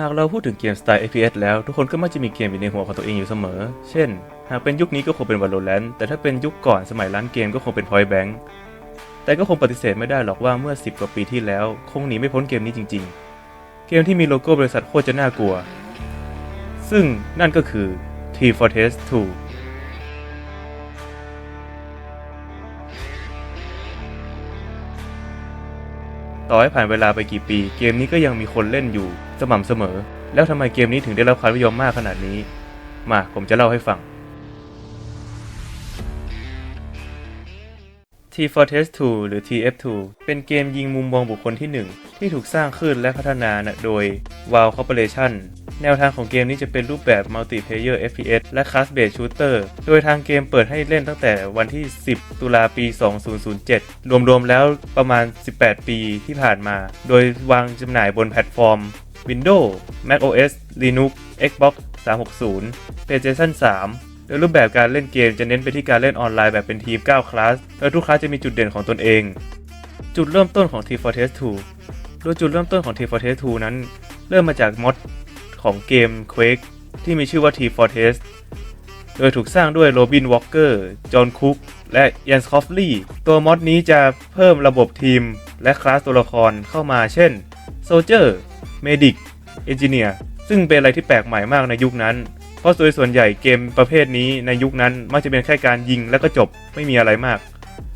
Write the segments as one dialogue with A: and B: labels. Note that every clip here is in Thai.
A: หากเราพูดถึงเกมสไตล์ FPS แล้วทุกคนก็มักจะมีเกมอยู่ในหัวของตัวเองอยู่เสมอ เช่น หากเป็นยุคนี้ก็คงเป็น Valorant แต่ถ้าเป็นยุคก่อนสมัยร้านเกมก็คงเป็น Point Blank แต่ก็คงปฏิเสธไม่ได้หรอกว่าเมื่อ 10 กว่าปีที่แล้ว คงหนีไม่พ้นเกมนี้จริง ๆ เกมที่มีโลโก้บริษัทโคตรจะน่ากลัว ซึ่งนั่นก็คือ T Fortress 2 ต่อให้ผ่านเวลาไปกี่ปี เกมนี้ก็ยังมีคนเล่นอยู่สม่ำเสมอ แล้วทำไมเกมนี้ถึงได้รับความนิยมมากขนาดนี้ มาผมจะเล่าให้ฟัง T Fortress 2 หรือ TF2 เป็นเกมยิงมุมมองบุคคลที่ 1 ที่ถูกสร้างขึ้นและพัฒนาโดย Valve Corporation แนวทางของเกมนี้จะเป็นรูปแบบ Multiplayer FPS และ Class Based Shooter โดยทางเกมเปิดให้เล่นตั้งแต่วันที่ 10 ตุลาปี 2007 รวมๆแล้วประมาณ 18 ปีที่ผ่านมา โดยวางจำหน่ายบนแพลตฟอร์ม Windows macOS Linux Xbox 360 PlayStation 3โดยรูปแบบการเล่นเกมจะเน้นไปที่การเล่นออนไลน์แบบเป็นทีม 9 คลาสโดยทุกคลาสจะมีจุดเด่นของตนเอง จุดเริ่มต้นของ T Fortress 2 โดยจุดเริ่มต้นของ T Fortress 2 นั้น เริ่มมาจากมอด ของเกม Quake ที่มีชื่อว่า T Fortress โดยถูกสร้างด้วยโรบินวอ l เกอร์ จอห์นคุก และยันสคอฟลีตัวมอดนี้จะเพิ่มระบบทีม และคลาสตัวละครเข้ามาเช่น Soldier Medic Engineer ซึ่งเป็นอะไรที่แปลกใหม่มากในยุคนั้น เพราะโดยส่วนใหญ่เกมประเภทนี้ในยุคนั้นมักจะเป็นแค่การยิงแล้วก็จบไม่มีอะไรมาก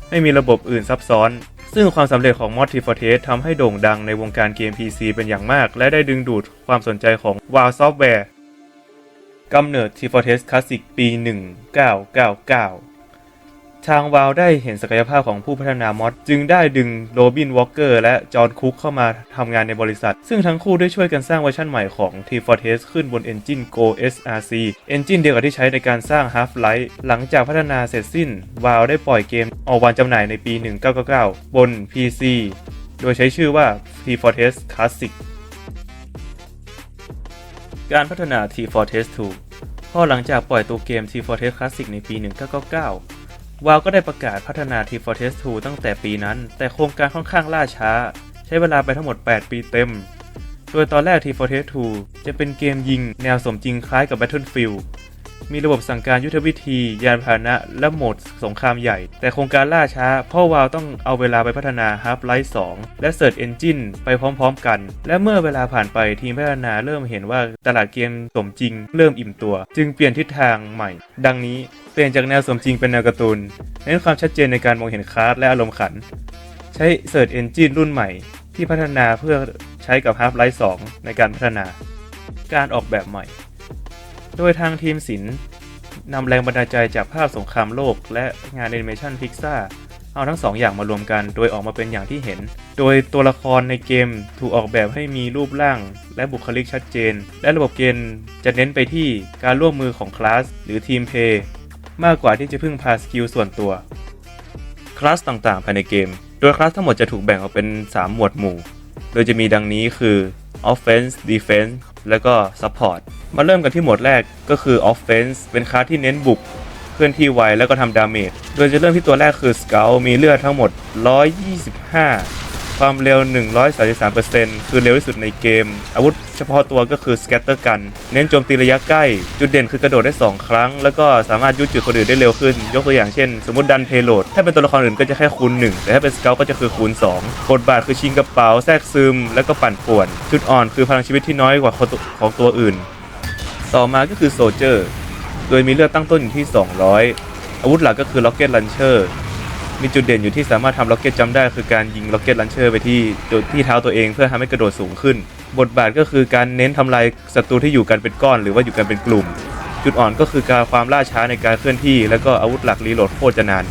A: ไม่มีระบบอื่นซับซ้อน ซึ่งความสำเร็จของ Mod t f o r t r e s s ทำให้โด่งดังในวงการเกม PC เป็นอย่างมาก และได้ดึงดูดความสนใจของ WoW Software กำเนิด t f o r t r e s s Classic ปี 1999 ทาง WoW ได้เห็นศักยภาพของผู้พัฒนามอดจึงได้ดึงโรบินวอ l เกอร์และจอห์นคุกเข้ามาทำงานในบริษัท ซึ่งทั้งคู่ได้ช่วยกันสร้างเวอร์ชันใหม่ของ T Fortress ขึ้นบน Engine Go SRC Engine เดียวกับที่ใช้ในการสร้าง Half-Life หลังจากพัฒนาเสร็จสิ้น WoW ได้ปล่อยเกมออกวางจำหน่ายในปี 1999 บน PC โดยใช้ชื่อว่า T Fortress Classic การพัฒนา T Fortress 2พอหลังจากปล่อยตัวเกม T Fortress Classic ในปี 1999 วาวก็ได้ประกาศพัฒนา T Fortress 2 ตั้งแต่ปีนั้น แต่โครงการค่อนข้างล่าช้า ใช้เวลาไปทั้งหมด 8 ปีเต็ม โดยตอนแรก T Fortress 2 จะเป็นเกมยิงแนวสมจริงคล้ายกับ Battlefield มีระบบสั่งการยุทธวิธี ยานพาหนะและโหมดสงครามใหญ่ แต่โครงการล่าช้าพราะวาวต้องเอาเวลาไปพัฒนา Half-Life 2 และ Search Engine ไปพร้อมๆกัน และเมื่อเวลาผ่านไปทีมพัฒนาเริ่มเห็นว่าตลาดเกมสมจริง เริ่มอิ่มตัว จึงเปลี่ยนทิศทางใหม่ ดังนี้เปลี่ยนจากแนวสมจริงเป็นแนวการ์ตูนเน้นความชัดเจนในการมองเห็นคลาสและอารมณ์ขัน ใช้ Search Engine รุ่นใหม่ ที่พัฒนาเพื่อใช้กับ Half-Life 2 ในการพัฒนา การออกแบบใหม่ โดยทางทีมศิลป์นำแรงบันดาลใจจากภาพสงครามโลก และงานแอนิเมชันพิกซ่าเอาทั้งสองอย่างมารวมกัน โดยออกมาเป็นอย่างที่เห็น โดยตัวละครในเกมถูกออกแบบให้มีรูปร่าง และบุคลิกชัดเจน และระบบเกมจะเน้นไปที่การร่วมมือของคลาสหรือทีมเพย์มากกว่าที่จะพึ่งพาสกิลส่วนตัว คลาสต่างๆ ภายในเกม โดยคลาสทั้งหมดจะถูกแบ่งออกเป็น 3 หมวดหมู่ โดยจะมีดังนี้คือ offense defense และก็ support มาเริ่มกันที่หมวดแรกก็คือ offense เป็นคลาสที่เน้นบุก เคลื่อนที่ไวแล้วก็ทำดาเมจ โดยจะเริ่มที่ตัวแรกคือ scout มีเลือดทั้งหมด 125 ความเร็ว 133%คือเร็วที่สุดในเกม อาวุธเฉพาะตัวก็คือ scatter gun เน้นโจมตีระยะใกล้ จุดเด่นคือกระโดดได้ 2 ครั้ง แล้วก็สามารถยุดจุดคนอื่นได้เร็วขึ้น ยกตัวอย่างเช่น สมมติดันเพโลด ถ้าเป็นตัวละครอื่นก็จะแค่คูณ 1 แต่ถ้าเป็น scout ก็จะคือคูณ 2 บทบาทคือชิงกระเป๋าแทรกซึม แล้วก็ปั่นป่วน จุดอ่อนคือพลังชีวิตที่น้อยกว่าของตัวอื่น ต่อมาก็คือโซเจอร์ โดยมีเลือดตั้งต้นอยู่ที่ 200 อาวุธหลักก็คือ Rocket Launcher มีจุดเด่นอยู่ที่สามารถทำล็อกเก็ตจับได้ คือการยิงล็อกเก็ตลันเชอร์ไปที่จุดที่เท้าตัวเองเพื่อทำให้กระโดดสูงขึ้น บทบาทก็คือการเน้นทำลายศัตรูที่อยู่กันเป็นก้อน หรือว่าอยู่กันเป็นกลุ่ม จุดอ่อนก็คือการความล่าช้าในการเคลื่อนที่ แล้วก็อาวุธหลักรีโหลดโคตรจะนาน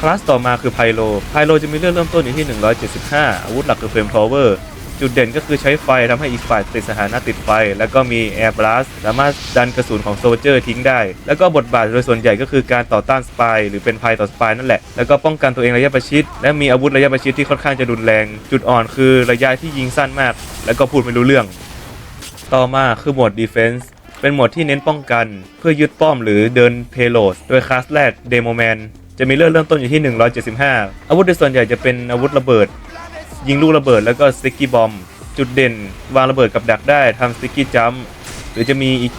A: คลาสต่อมาคือไพโล ไพโลจะมีเลือดเริ่มต้นอยู่ที่ 175 อาวุธหลักคือเฟรมพาวเวอร์ จุดเด่นก็คือใช้ไฟทำให้อีกฝ่ายติดสถานะติดไฟ แล้วก็มีแอร์บลัสสามารถดันกระสุนของโซลเจอร์ทิ้งได้ แล้วก็บทบาทโดยส่วนใหญ่ก็คือการต่อต้านสปายหรือเป็นภัยต่อสปายนั่นแหละ แล้วก็ป้องกันตัวเองระยะประชิด และมีอาวุธระยะประชิดที่ค่อนข้างจะรุนแรง จุดอ่อนคือระยะที่ยิงสั้นมาก แล้วก็พูดไม่รู้เรื่อง ต่อมาคือหมวด Defense เป็นหมวดที่เน้นป้องกันเพื่อยึดป้อมหรือเดินเพโลดโดยคลาสแรกเดโมแมนจะมีเลือดเริ่มต้นอยู่ที่ 175 อาวุธโดยส่วนใหญ่จะเป็นอาวุธระเบิด ยิงลูกระเบิดแล้วก็สติกกี้บอมจุดเด่น วางระเบิดกับดักได้ทำสติกกี้จัมหรือจะมีอีก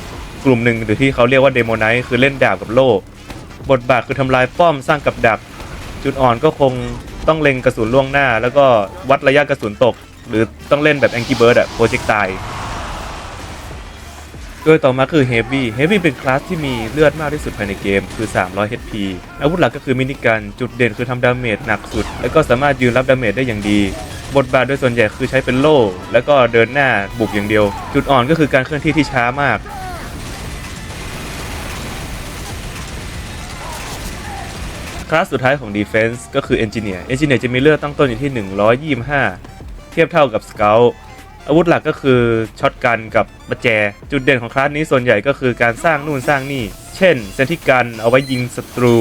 A: กลุ่มหนึ่งหรือที่เขาเรียกว่าเดโมไนท์คือเล่นดาบกับโล่บทบาทคือทำลายป้อมสร้างกับดัก จุดอ่อนก็คงต้องเล็งกระสุนล่วงหน้า แล้วก็วัดระยะกระสุนตก หรือต้องเล่นแบบแองกี้เบิร์ดอะโปรเจกต์ตายโดยต่อมาคือ Heavy Heavy เป็นคลาสที่มีเลือดมากที่สุดภายในเกมคือ 300 HP อาวุธหลักก็คือมินิกัน จุดเด่นคือทำดาเมจหนักสุด แล้วก็สามารถยืนรับดาเมจได้อย่างดี บทบาทโดยส่วนใหญ่คือใช้เป็นโล่ แล้วก็เดินหน้าบุกอย่างเดียว จุดอ่อนก็คือการเคลื่อนที่ที่ช้ามาก คลาสสุดท้ายของ Defense ก็คือ Engineer Engineer จะมีเลือดตั้งต้นอยู่ที่ 125 เทียบเท่ากับ Scout อาวุธหลักก็คือช็อตกันกับประแจ จุดเด่นของคลาสนี้ส่วนใหญ่ก็คือการสร้างนู่นสร้างนี่ เช่นเซนติกันเอาไว้ยิงศัตรู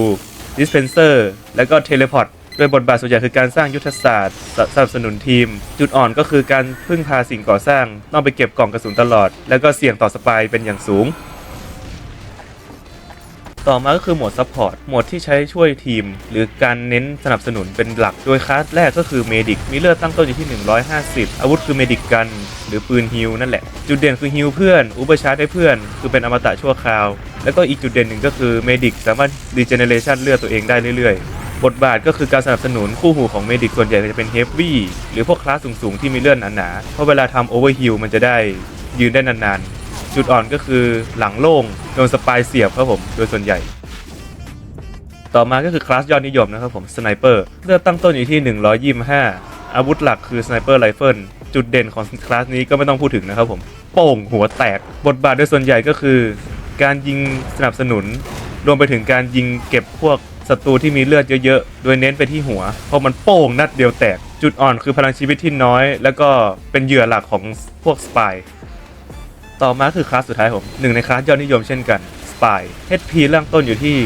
A: Dispenser แล้วก็เทเลพอร์ต โดยบทบาทส่วนใหญ่คือการสร้างยุทธศาสตร์สสนับสนุนทีม จุดอ่อนก็คือการพึ่งพาสิ่งก่อสร้างต้องไปเก็บกล่องกระสุนตลอด แล้วก็เสี่ยงต่อสปายเป็นอย่างสูง ต่อมาก็คือโหมดซัพพอร์ตโหมดที่ใช้ช่วยทีม หรือการเน้นสนับสนุนเป็นหลัก โดยคลาสแรกก็คือเมดิกมีเลือดตั้งต้นอยู่ที่ 150 อาวุธคือเมดิกกัน หรือปืนฮิลนั่นแหละ จุดเด่นคือฮิลเพื่อนอุปชาร์จให้เพื่อน คือเป็นอมตะชั่วคราว แล้วก็อีกจุดเด่นหนึ่งก็คือเมดิกสามารถรีเจเนเรชันเลือดตัวเองได้เรื่อยๆ บทบาทก็คือการสนับสนุนคู่หูของเมดิกส่วนใหญ่จะเป็นเฮฟวี่หรือพวกคลาสสูงๆ ที่มีเลื่อดหนาๆเพราะเวลาทำโอเวอร์ฮิลมันจะได้ยืนได้นานๆ จุดอ่อนก็คือหลังโล่งโดนสปายเสียบครับผมโดยส่วนใหญ่ ต่อมาก็คือคลาสยอดนิยมนะครับผมสไนเปอร์เลือดตั้งต้นอยู่ที่ 125 อาวุธหลักคือสไนเปอร์ไรเฟิลจุดเด่นของคลาสนี้ก็ไม่ต้องพูดถึงนะครับผมโป่งหัวแตกบทบาทโดยส่วนใหญ่ก็คือ การยิงสนับสนุนรวมไปถึงการยิงเก็บพวก ศัตรูที่มีเลือดเยอะๆ โดยเน้นไปที่หัว เพราะมันโป่งนัดเดียวแตก จุดอ่อนคือพลังชีวิตที่น้อย แล้วก็เป็นเหยื่อหลักของพวกสปาย ต่อมาคือคลาสสุดท้ายผม หนึ่งในคลาสยอดนิยมเช่นกัน Spy HP เริ่มต้นอยู่ที่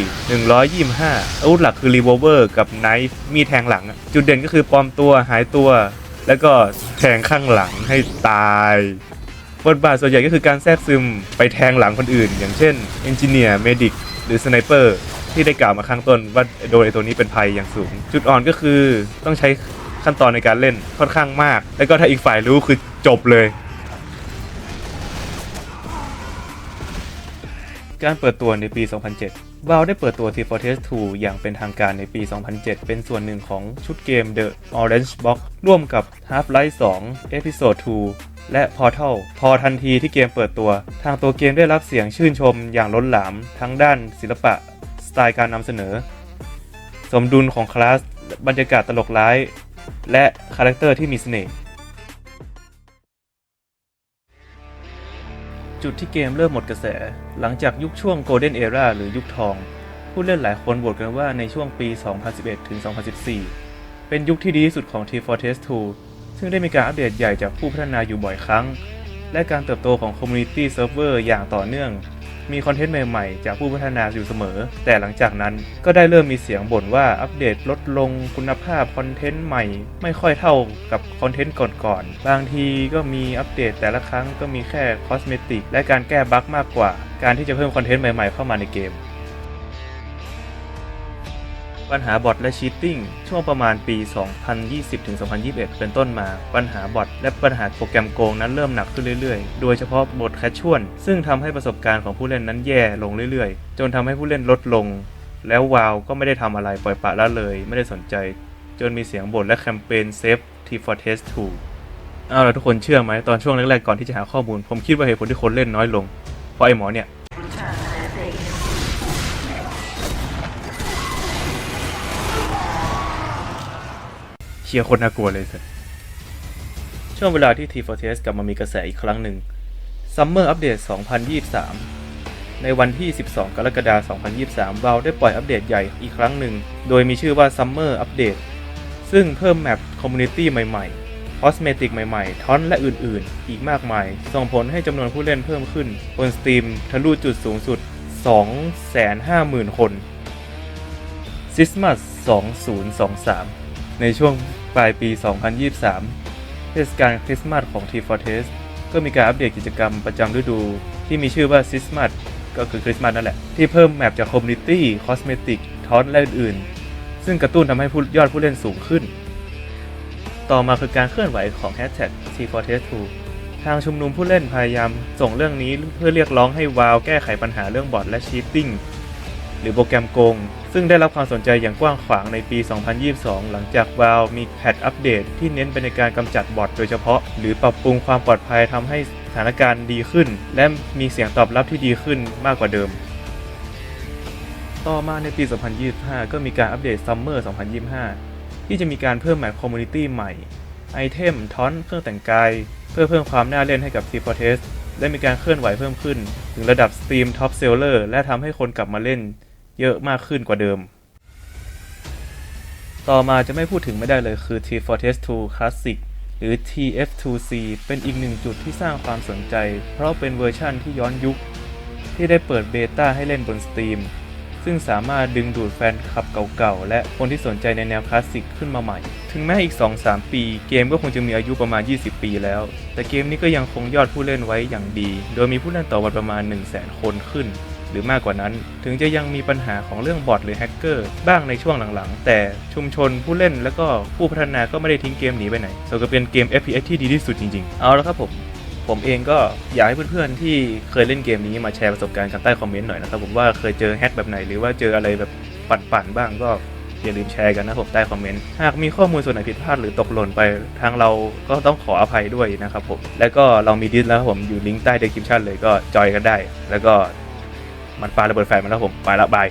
A: 125 อาวุธหลักคือ Revolver กับ Knife มีแทงหลัง จุดเด่นก็คือปลอมตัวหายตัว แล้วก็แทงข้างหลังให้ตายบทบาทส่วนใหญ่ก็คือการแทรกซึมไปแทงหลังคนอื่น อย่างเช่น Engineer Medic หรือ Sniper ที่ได้กล่าวมาข้างต้นว่าโดยไอ้ตัวนี้เป็นภัยอย่างสูง จุดอ่อนก็คือต้องใช้ขั้นตอนในการเล่นค่อนข้างมาก แล้วก็ถ้าอีกฝ่ายรู้คือจบเลย การเปิดตัวในปี 2007 v a l ได้เปิดตัว t Fortress 2 อย่างเป็นทางการในปี 2007 เป็นส่วนหนึ่งของชุดเกม The Orange Box ร่วมกับ Half-Life 2 Episode 2 และ Portal พอทันทีที่เกมเปิดตัว ทางตัวเกมได้รับเสียงชื่นชมอย่างล้นหลามทั้งด้านศิลปะ ไตล์การนำเสนอ สมดุลของคลาส บรรยากาศตลกร้าย และคาแรคเตอร์ที่มีเสน่ห์ จุดที่เกมเริ่มหมดกระแส หลังจากยุคช่วง Golden Era หรือยุคทอง ผู้เล่นหลายคนโหวตกันว่าในช่วงปี 2011 ถึง 2014 เป็นยุคที่ดีที่สุดของ T-Fortress 2 ซึ่งได้มีการอัปเดตใหญ่จากผู้พัฒนาอยู่บ่อยครั้ง และการเติบโตของ Community Server อย่างต่อเนื่อง มีคอนเทนต์ใหม่ๆ จากผู้พัฒนาอยู่เสมอ แต่หลังจากนั้นก็ได้เริ่มมีเสียงบ่นว่าอัปเดตลดลงคุณภาพคอนเทนต์ใหม่ ไม่ค่อยเท่ากับคอนเทนต์ก่อนๆ บางทีก็มีอัปเดตแต่ละครั้งก็มีแค่คอสเมติกและการแก้บั๊กมากกว่า การที่จะเพิ่มคอนเทนต์ใหม่ๆเข้ามาในเกม ปัญหาบอทและชีตติ้งช่วงประมาณปี 2020-2021 เป็นต้นมา ปัญหาบอทและปัญหาโปรแกรมโกงนั้นเริ่มหนักขึ้นเรื่อยๆ โดยเฉพาะบทแคชชวลซึ่งทำให้ประสบการณ์ของผู้เล่นนั้นแย่ลงเรื่อยๆ จนทำให้ผู้เล่นลดลง แล้ววาวก็ไม่ได้ทำอะไรปล่อยปละละเลย ไม่ได้สนใจ จนมีเสียงบ่นและแคมเปญ Save T for Test 2เอาละทุกคนเชื่อไหมตอนช่วงแรกๆก่อนที่จะหาข้อมูล ผมคิดว่าเหตุผลที่คนเล่นน้อยลงเพราะไอ้หมอเนี่ย เชียร์คนน่ากลัวเลยสิช่วงเวลาที่ T Fortress กลับมามีกระแสอีกครั้งหนึ่ง Summer Update 2023 ในวันที่ 12 กรกฎาคม 2023เราได้ปล่อยอัปเดตใหญ่อีกครั้งหนึ่ง โดยมีชื่อว่า Summer Update ซึ่งเพิ่มแมปคอมมูนิตี้ใหม่ๆ คอสเมติกใหม่ๆ ทอนและอื่นๆ อีกมากมาย ส่งผลให้จำนวนผู้เล่นเพิ่มขึ้น บน Steam ทะลุจุดสูงสุด 250,000 คน s i s m a s 2023 ในช่วง ปลายปี 2023 เทศกาลคริสต์มาสของ T Fortress ก็มีการอัปเดตกิจกรรมประจำฤดู ที่มีชื่อว่า s i s m a s ก็คือคริสต์มาสนั่นแหละ ที่เพิ่มแมปจากคอมมูนิตี้คอสเมติกทอนและอื่นๆ ซึ่งกระตุ้นทำให้ผู้ยอดผู้เล่นสูงขึ้น ต่อมาคือการเคลื่อนไหวของ Hashtag T4Test2 ทางชุมนุมผู้เล่นพยายามส่งเรื่องนี้เพื่อเรียกร้องให้วาวแก้ไขปัญหาเรื่องบอทและชีตติ้ง หรือโปรแกรมโกง ซึ่งได้รับความสนใจอย่างกว้างขวางในปี 2022 หลังจาก Valve มีแพทอัปเดตที่เน้นไปในการกำจัดบอทโดยเฉพาะ หรือปรับปรุงความปลอดภัยทำให้สถานการณ์ดีขึ้น และมีเสียงตอบรับที่ดีขึ้นมากกว่าเดิม ต่อมาในปี 2025 ก็มีการอัปเดต Summer 2025 ที่จะมีการเพิ่มแมปคอมมูนิตี้ใหม่ไอเทมทอนเครื่องแต่งกาย เพื่อเพิ่มความน่าเล่นให้กับ t f ได้มีการเคลื่อนไหวเพิ่มขึ้น ถึงระดับ Steam Top Seller และทำให้คนกลับมาเล่นเยอะมากขึ้นกว่าเดิม ต่อมาจะไม่พูดถึงไม่ได้เลยคือ t f o r t e s 2 Classic หรือ TF2C เป็นอีกหนึ่งจุดที่สร้างความสนใจ เพราะเป็นเวอร์ชั่นที่ย้อนยุค ที่ได้เปิดเบต้าให้เล่นบน Steam ซึ่งสามารถดึงดูดแฟนคลับเก่าๆ และคนที่สนใจในแนวคลาสสิกขึ้นมาใหม่ ถึงแม้อีก 2-3 ปี เกมก็คงจะมีอายุประมาณ 20 ปีแล้ว แต่เกมนี้ก็ยังคงยอดผู้เล่นไว้อย่างดี โดยมีผู้เล่นต่อวันประมาณ 100,000 คนขึ้น หรือมากกว่านั้น ถึงจะยังมีปัญหาของเรื่องบอทหรือแฮกเกอร์บ้างในช่วงหลังๆ แต่ชุมชนผู้เล่นและก็ผู้พัฒนาก็ไม่ได้ทิ้งเกมหนีไปไหนส่วนก็เป็นเกม FPS ที่ดีที่สุดจริงๆ เอาละครับผม ผมเองก็อยากให้เพื่อนๆที่เคยเล่นเกมนี้มาแชร์ประสบการณ์กันใต้คอมเมนต์หน่อยนะครับผมว่าเคยเจอแฮกแบบไหนหรือว่าเจออะไรแบบปั่นๆบ้างก็อย่าลืมแชร์กันนะผมใต้คอมเมนต์ หากมีข้อมูลส่วนไหนผิดพลาดหรือตกหล่นไปทางเราก็ต้องขออภัยด้วยนะครับผม แล้วก็เรามีดิสแล้วผมอยู่ลิงก์ใต้เดคริปชันเลยก็จอยกันได้ แล้วก็มันปาระเบิดแฟนมาแล้วผมไปละบาย